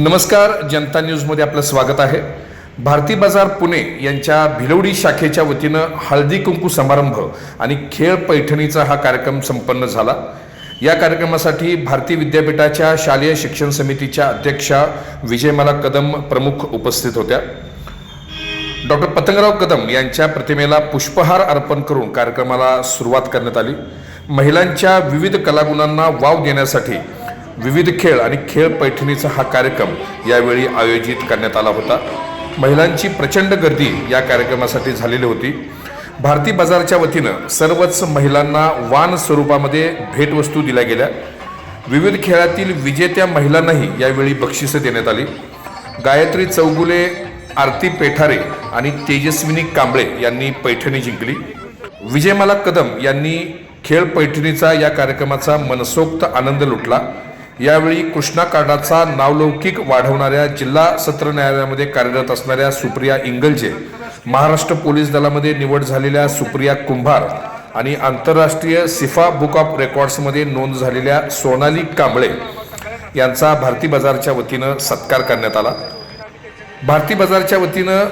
नमस्कार जनता न्यूजमध्ये आपलं स्वागत आहे. भारती बाजार पुणे यांच्या भिलवडी शाखेच्या वतीनं हळदी कुंकू समारंभ आणि खेळ पैठणीचा हा कार्यक्रम संपन्न झाला. या कार्यक्रमासाठी भारती विद्यापीठाच्या शालेय शिक्षण समितीच्या अध्यक्षा विजयमाला कदम प्रमुख उपस्थित होत्या. डॉक्टर पतंगराव कदम यांच्या प्रतिमेला पुष्पहार अर्पण करून कार्यक्रमाला सुरुवात करण्यात आली. महिलांच्या विविध कलागुणांना वाव देण्यासाठी विविध खेळ आणि खेळ पैठणीचा हा कार्यक्रम यावेळी आयोजित करण्यात आला होता. महिलांची प्रचंड गर्दी या कार्यक्रमासाठी झालेली होती. भारती बाजारच्या वतीनं सर्वच महिलांना वान स्वरूपामध्ये भेटवस्तू दिल्या गेल्या. विविध खेळातील विजेत्या महिलांनाही यावेळी बक्षिसं देण्यात आली. गायत्री चौगुले आरती पेठारे आणि तेजस्विनी कांबळे यांनी पैठणी जिंकली. विजयमाला कदम यांनी खेळ पैठणीचा या कार्यक्रमाचा मनसोक्त आनंद लुटला. यावेळी कृष्णा कार्डाचा नावलौकिक वाढवणाऱ्या जिल्हा सत्र न्यायालयामध्ये कार्यरत असणाऱ्या सुप्रिया इंगलजे महाराष्ट्र पोलीस दलामध्ये निवड झालेल्या सुप्रिया कुंभार आणि आंतरराष्ट्रीय सिफा बुक ऑफ रेकॉर्ड्समध्ये नोंद झालेल्या सोनाली कांबळे यांचा भारती बाजारच्या वतीनं सत्कार करण्यात आला. भारती बाजारच्या वतीनं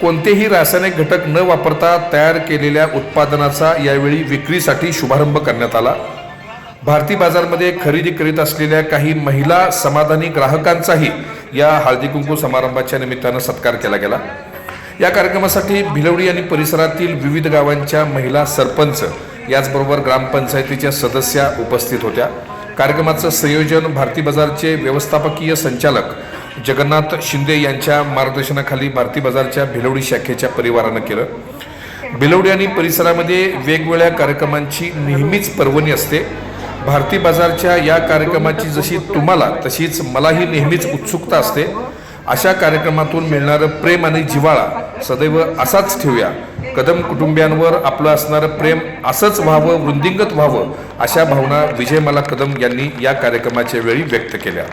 कोणतेही रासायनिक घटक न वापरता तयार केलेल्या उत्पादनाचा यावेळी विक्रीसाठी शुभारंभ करण्यात आला. भारती बाजारमध्ये खरेदी करीत असलेल्या काही महिला समाधानी ग्राहकांचाही या हळदी कुंकू समारंभाच्या निमित्तानं सत्कार केला गेला. या कार्यक्रमासाठी भिलवडी आणि परिसरातील विविध गावांच्या महिला सरपंच याचबरोबर ग्रामपंचायतीच्या सदस्या उपस्थित होत्या. कार्यक्रमाचं संयोजन भारती बाजारचे व्यवस्थापकीय संचालक जगन्नाथ शिंदे यांच्या मार्गदर्शनाखाली भारती बाजारच्या भिलवडी शाखेच्या परिवारानं केलं. भिलवडी आणि परिसरामध्ये वेगवेगळ्या कार्यक्रमांची नेहमीच पर्वणी असते. भारती बाजारच्या या कार्यक्रमाची जशी तुम्हाला तशीच मलाही नेहमीच उत्सुकता असते. अशा कार्यक्रमातून मिळणारं प्रेम आणि जिव्हाळा सदैव असाच ठेवूया. कदम कुटुंबियांवर आपलं असणारं प्रेम असंच व्हावं वृंदिंगत व्हावं अशा भावना विजयमाला कदम यांनी या कार्यक्रमाच्या वेळी व्यक्त केल्या.